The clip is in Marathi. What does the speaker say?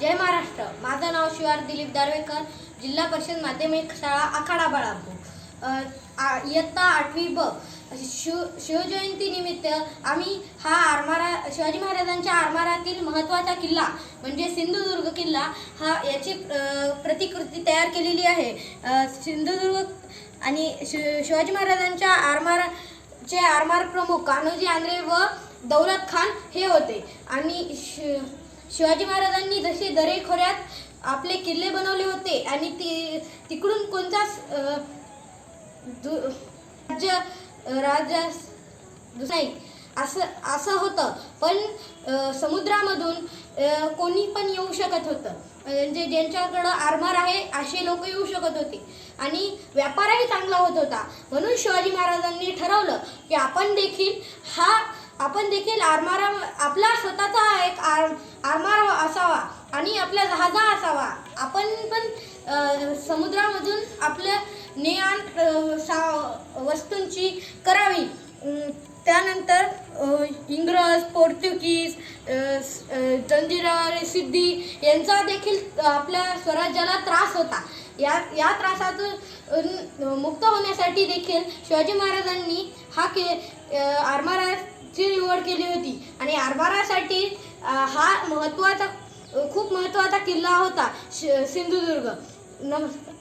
जय महाराष्ट्र. माझं नाव शिवार दिलीप दारवेकर जिल्हा परिषद माध्यमिक शाळा आखाडा बाळापूर. आ- इयत्ता आठवी ब शिव शिवजयंतीनिमित्त आम्ही हा आरमारा शिवाजी महाराजांच्या आरमारातील महत्त्वाचा किल्ला म्हणजे सिंधुदुर्ग किल्ला हा याची प्रतिकृती तयार केलेली आहे. सिंधुदुर्ग आणि शि शिवाजी महाराजांच्या आरमाराचे आरमार प्रमुख कान्होजी आंद्रे व दौलत खान हे होते. आणि शि शिवाजी महाराजांनी जसे दरेखोऱ्यात आपले किल्ले बनवले होते आणि ती तिकडून कोणताच दु- राज्य राजा नाही असं असं होतं. पण समुद्रामधून कोणी पण येऊ शकत होतं. म्हणजे ज्यांच्याकडं आरमार आहे असे लोक येऊ शकत होते. आणि व्यापारही चांगला होत होता. म्हणून शिवाजी महाराजांनी ठरवलं की आपण देखील हा आपण देखील आरमारा आपला स्वतःचा एक आर आरमार असावा आणि आपला जहाजा असावा. आपण पण समुद्रामधून आपलं ने आण सा वस्तूंची करावी. त्यानंतर इंग्रज पोर्तुगीज जंजिरा सिद्धी यांचा देखील आपल्या स्वराज्याला त्रास होता. या या त्रासातून मुक्त होण्यासाठी देखील शिवाजी महाराजांनी हा के आरमारा ची निवड केली होती. आणि आरभारासाठी हा महत्त्वाचा खूप महत्त्वाचा किल्ला होता सिंधुदुर्ग. नमस्कार